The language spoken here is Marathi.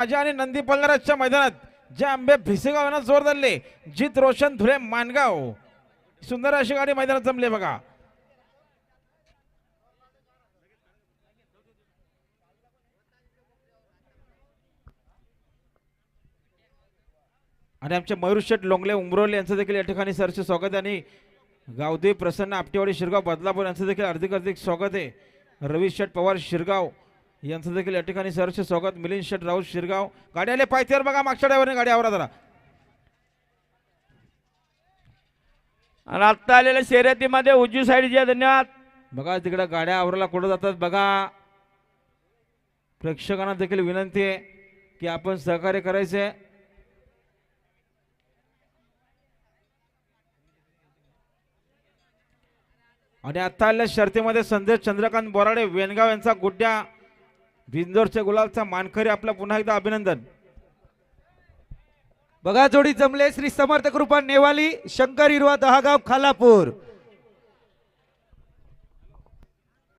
राजा आणि नंदी पलराजच्या मैदानात जे आंबे भिसेगाव यांना जोर धरले जित रोशन धुळे मानगाव. सुंदर अशी गाडी मैदानात जमले बघा. आणि आमचे मयूर शेठ लोंगले उमरोले यांचं देखील या ठिकाणी सरचे स्वागत आणि गावदेव प्रसन्न आपटेवाडी शिरगाव बदलापूर यांचं देखील हार्दिक हार्दिक स्वागत आहे. रवी शेठ पवार शिरगाव यांचं देखील या ठिकाणी सरचे स्वागत. मिलिंद शेठ राऊत शिरगाव. गाडी आले पायथ्यावर बघा मागच्या ड्रायव्हरने गाडी आवरा जरा. आणि आत्ता आलेल्या शर्यतीमध्ये उजवी साईड जे धन्यवाद. बघा तिकडे गाड्या आवराला कुठं जातात बघा. प्रेक्षकांना देखील विनंती आहे की आपण सहकार्य करायचे. आणि आता आलेल्या शर्तीमध्ये संदेश चंद्रकांत बोराडे वेनगाव यांचा गुड्ड्या बिंदोरच्या गुलालचा मानकरी आपला पुन्हा एकदा अभिनंदन. बघा जोडी जमले. श्री समर्थ कृपा नेवाली शंकर हिरवा दहागाव खालापूर.